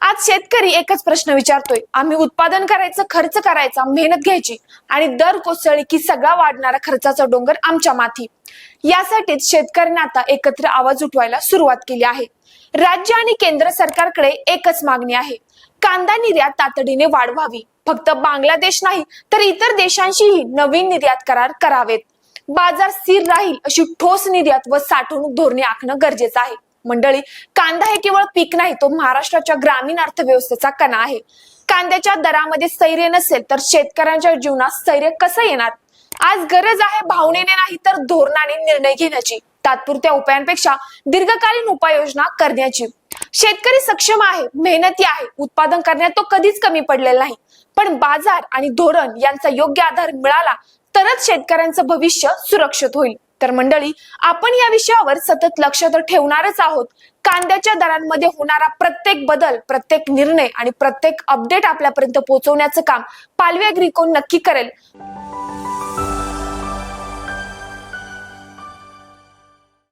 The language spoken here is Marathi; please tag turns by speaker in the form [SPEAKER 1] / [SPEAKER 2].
[SPEAKER 1] आज शेतकरी एकच प्रश्न विचारतोय. आम्ही उत्पादन करायचं खर्च करायचा मेहनत घ्यायची आणि दर कोसळली की सगळा वाढणारा खर्चाचा डोंगर आमच्या माथी. यासाठीच शेतकऱ्यांनी आता एकत्र आवाज उठवायला सुरुवात केली आहे. राज्य आणि केंद्र सरकारकडे एकच मागणी आहे. कांदा निर्यात तातडीने वाढवावी. फक्त बांगलादेश नाही तर इतर देशांशीही नवीन निर्यात करार करावेत. बाजार स्थिर राहील अशी ठोस निर्यात व साठवणूक धोरणे आखणं गरजेचं आहे. मंडळी कांदा हे केवळ पीक नाही तो महाराष्ट्राच्या ग्रामीण अर्थव्यवस्थेचा कणा आहे. कांद्याच्या दरामध्ये स्थैर्य नसेल तर शेतकऱ्यांच्या जीवनात स्थैर्य कसं येणार? आज गरज आहे भावनेने नाही तर धोरणाने निर्णय घेण्याची. तात्पुरत्या उपायांपेक्षा दीर्घकालीन उपाययोजना करण्याची. शेतकरी सक्षम आहे मेहनती आहे उत्पादन करण्यात तो कधीच कमी पडलेला नाही. पण बाजार आणि धोरण यांचा योग्य आधार मिळाला तरच शेतकऱ्यांचं भविष्य सुरक्षित होईल. तर मंडळी आपण या विषयावर सतत लक्ष तर ठेवणारच आहोत. कांद्याच्या दरांमध्ये होणारा प्रत्येक बदल प्रत्येक निर्णय आणि प्रत्येक अपडेट आपल्यापर्यंत पोहोचवण्याचं काम पालव्या ग्रीकोन नक्की करेल.